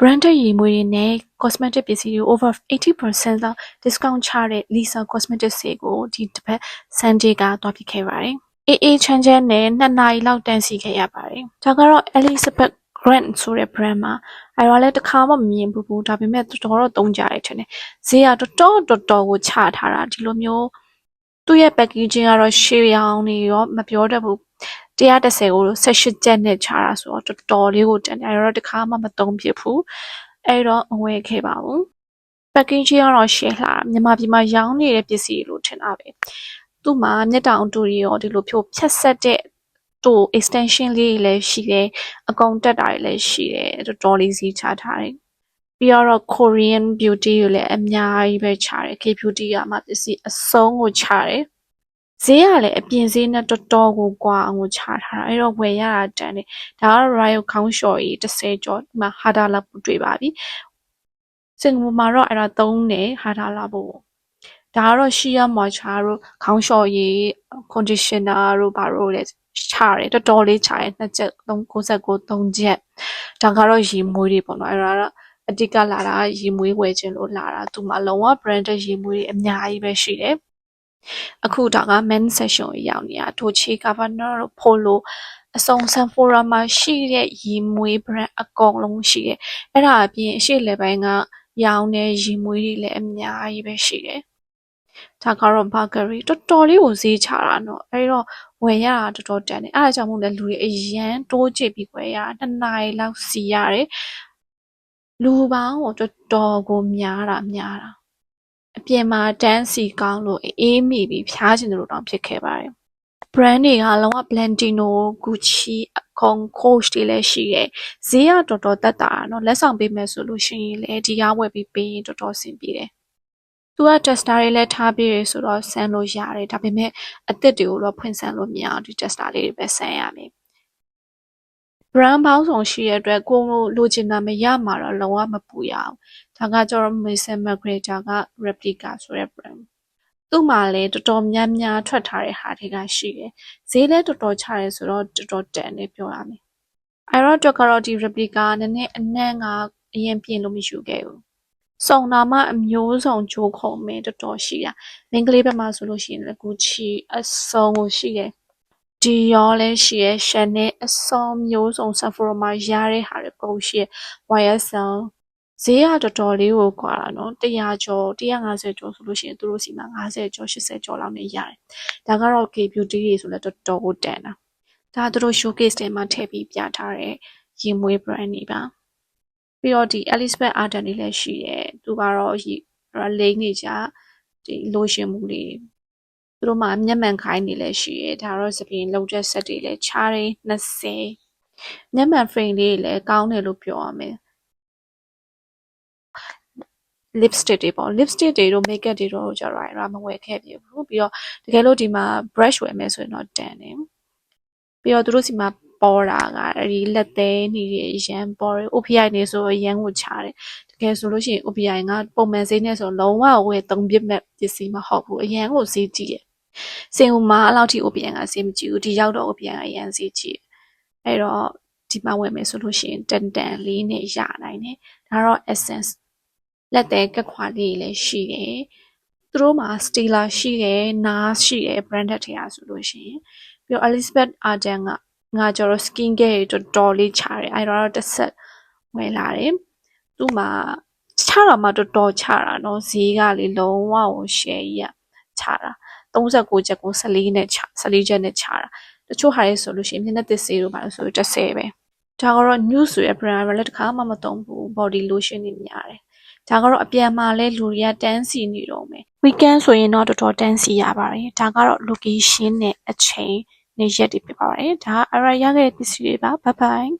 branded ရေမွေးတွေနဲ့ cosmetic ပစ္စည်းတွေ over 80%လောက် discount ချတဲ့ Lisa Cosmetics တွေကိုဒီတစ်ပတ် Sunday ကတွားပြခဲ့ပါတယ်။အေးအေးချမ်းချမ်းနဲ့နှစ်နာရီလောက်တန်းစီခဲ့ရပါတယ်။ဒါကတော့ Elizabeth Grant ဆိုတဲ့ brand မှာအဲ့တော့လည်းတစ်ခါမှမမြင်ဘူးဘူးဒါပေမဲ့တော်တော်တော့သုံးကြရတယ်ထင်တယ်။ဈေးကတော်တော်တော်တော်ကိုချထားတာဒီလိုမျိုးသူ့ရဲ့ packaging ကတော့ရှေးရောင်နေရောမပြောတတ်ဘူး 130ကို18ကျပ်နဲ့ချတာဆိုတော့တော်တော်လေးကိုတန်တယ်အဲ့တော့တစ်ခါမှမသုံးဖြစ်ဘူးအဲ့တော့မဝယ်ခဲ့ပါဘူး packaging ကတော့ရှယ်လှတာမြန်မာပြည်မှာရောင်းနေတဲ့ပစ္စည်းလို့ထင်တာပဲသူ့မှာမျက်တောင်တူတွေရောဒီလိုဖြိုဖြတ်ဆက်တဲ့တူ extension လေးတွေလည်းရှိတယ်အကုန်တက်တာတွေလည်းရှိတယ်တော်တော်လေးစီချထားတယ်ပြီးတော့ Korean beauty ကိုလည်းအများကြီးပဲချတယ် K beauty ကမှပစ္စည်းအဆုံးကိုချတယ် ဈေးကလည်းအပြင်ဈေးနဲ့တော်တော်ကိုကွာအောင်ကိုချထားတာအဲ့တော့ဝယ်ရတာတန်တယ်ဒါကတော့ Royal ခေါင်းလျှော်ကြီး30ကျော်ဒီမှာဟာတာလာပူတွေ့ပါပြီစင်ကာပူမှာတော့အဲ့ဒါသုံးတယ်ဟာတာလာပူဒါကတော့ Shea Moisture တို့ခေါင်းလျှော်ရည် conditioner တို့ဘာလို့လဲချတယ်တော်တော်လေးချတယ်နှစ်ချက်369 3ချက်ဒါကတော့ရေမွေးတွေပေါ့နော်အဲ့ဒါကတော့အတိတ်ကလာတာရေမွေးဝယ်ခြင်းလို့လာတာသူမှလုံးဝ branded ရေမွေးတွေအများကြီးပဲရှိတယ် အခုတော့က men session ကိုရောက်နေတာဒိုချေကာဗာနာတို့ဖိုလိုအစုံဆန်ဖိုရာမှာရှိတဲ့ရေမွေး brand အကုန်လုံးရှိတယ်အဲ့ဒါအပြင်အရှိလေပိုင်းကရောင်းတဲ့ရေမွေးတွေလည်းအများကြီးပဲရှိတယ်ဒါကတော့ burgery တော်တော်လေးကိုဈေးချတာနော်အဲ့တော့ဝယ်ရတာတော်တော်တန်တယ်အဲ့ဒါကြောင့်မို့လဲလူတွေအရန်တိုးကြည့်ပြီးဝယ်ရတာနှစ်နာရီလောက်စီရတယ်လူပေါင်းကိုတော်တော်ကိုများတာများတာ အပြင်မှာတန်းစီကောင်းလို့အေးမိပြီးဖျားချင်တယ်လို့တောင်ဖြစ်ခဲ့ပါတယ် brand တွေကလုံးဝ Blendino Gucci အကုန် Coach တွေလည်းရှိတယ်။ဈေးကတော်တော်တက်တာနော်လက်ဆောင်ပေးမယ်ဆိုလို့ရှိရင်လည်းဒီကဝယ်ပြီးပေးရင်တော်တော်အဆင်ပြေတယ်။သူက tester တွေလည်းထားပြီးရဆိုတော့ဆန်လို့ရတယ်။ဒါပေမဲ့အသစ်တွေကိုတော့ဖွင့်ဆန်းလို့မရအောင်ဒီ tester လေးတွေပဲဆန်းရမယ်။ brand ပေါင်းစုံရှိတဲ့အတွက်ကိုယ်လိုချင်တာမရမှာတော့လုံးဝမပူရအောင်။ဒါကကျတော့ Maison Margiela က replica ဆိုတဲ့ brand သူ့မှာလည်းတော်တော်များများထွက်ထားတဲ့ဟာတွေကရှိတယ်။ဈေးလည်းတော်တော်ချတယ်ဆိုတော့တော်တော်တန်တယ်ပြောရမယ်။ Iron တော့ကတော့ဒီ replica နည်းနည်းအနံ့ကအရင်ပြင်လို့မယူခဲ့ဘူး။စုံနာမအမျိုးစုံဂျိုးခုံမင်းတော်တော်ရှိတာ။မင်းကလေးဘက်မှာဆိုလို့ရှိရင်လည်း Gucci အစုံကိုရှိတယ်။ Dior လည်းရှိရယ် Chanel အစုံမျိုးစုံ Sephora မှာရတဲ့ဟာတွေပုံရှိရယ် YSL ဈေးကတော်တော်လေးကိုကွာတာနော်100ကျော်150ကျော်ဆိုလို့ရှိရင်သူတို့စီမှာ50ကျော်80ကျော်လောက်နဲ့ရတယ်ဒါကတော့ K beauty တွေဆိုလည်းတော်တော်ကိုတန်တာဒါသူတို့ showcase ထဲမှာထည့်ပြီးပြထားတဲ့ရင်မွေး brand တွေပါပြီးတော့ဒီ Elizabeth Arden တွေလည်းရှိတယ်သူကတော့လိမ့်နေကြဒီ lotion မှုလေး သူတို့မှာမျက်မှန်ခိုင်းနေလည်းရှိရဲဒါတော့စပင်လုံးချက်ဆက်တွေလည်းချားတယ်20မျက်မှန် frame လေးတွေလည်းကောင်းတယ်လို့ပြောရမယ် lipstick တွေပေါ့ lipstick တွေတို့ makeup တွေတို့ကြတော့ရမဝယ်ခဲ့ပြဘူးပြီးတော့တကယ်လို့ဒီမှာ brush ဝယ်မယ်ဆိုရင်တော့တန်တယ်ပြီးတော့သူတို့စီမှာပေါ်တာကအဲဒီလက်သေးနေရရန်ပေါ်တယ် OPI နေဆိုရန်ကိုချတယ်တကယ်ဆိုလို့ရှိရင် OPI ကပုံမှန်ဈေးနဲ့ဆိုလုံးဝဝယ်သုံးပြမဲ့ပစ္စည်းမဟုတ်ဘူးအရန်ကိုဈေးကြီးတယ် စင်ဟိုမှာအဲ့လောက်ထိ OPI ကဈေးမကြီးဘူးဒီရောက်တော့ OPI ကအရန်ဈေးကြီးအဲ့တော့ဒီမှာဝယ်မယ်ဆိုလို့ရှိရင်တန်တန်လေးနဲ့ရနိုင်တယ်ဒါတော့ essence လက်သေးကက်ခွာလေးလည်းရှိတယ်သူတို့မှာ Stella ရှိတယ် NARS ရှိတယ် branded ထဲအားဆိုလို့ရှိရင်ပြီးတော့ Elizabeth Arden ကငါကျတော့ skin care တွေတော်တော်လေးချတယ်အဲ့တော့တစ်ဆက်ဝယ်လာတယ်သူ့မှာချတာမှတော်တော်ချတာเนาะဈေးကလေလုံးဝကို share ကြီးอ่ะချတာ 39ချက်ကို14နဲ့ချ14ချက်နဲ့ချတာတချို့ဟာတွေဆိုလို့ရှိရင်မျက်နှာသစ်ဆေးတို့ပါလို့ဆို30ပဲဒါကတော့ news ဆိုရ brand လည်းတစ်ခါမှမသုံးဘူး body lotion တွေများတယ်ဒါကတော့အပြန်မှာလဲလူတွေကတန်းစီနေတော့မယ် weekend ဆိုရင်တော့တော်တော်တန်းစီရပါတယ်ဒါကတော့ location နဲ့အချိန်နဲ့ရက်တွေဖြစ်ပါတယ်ဒါအရရခဲ့တဲ့ပစ္စည်းတွေပါ bye bye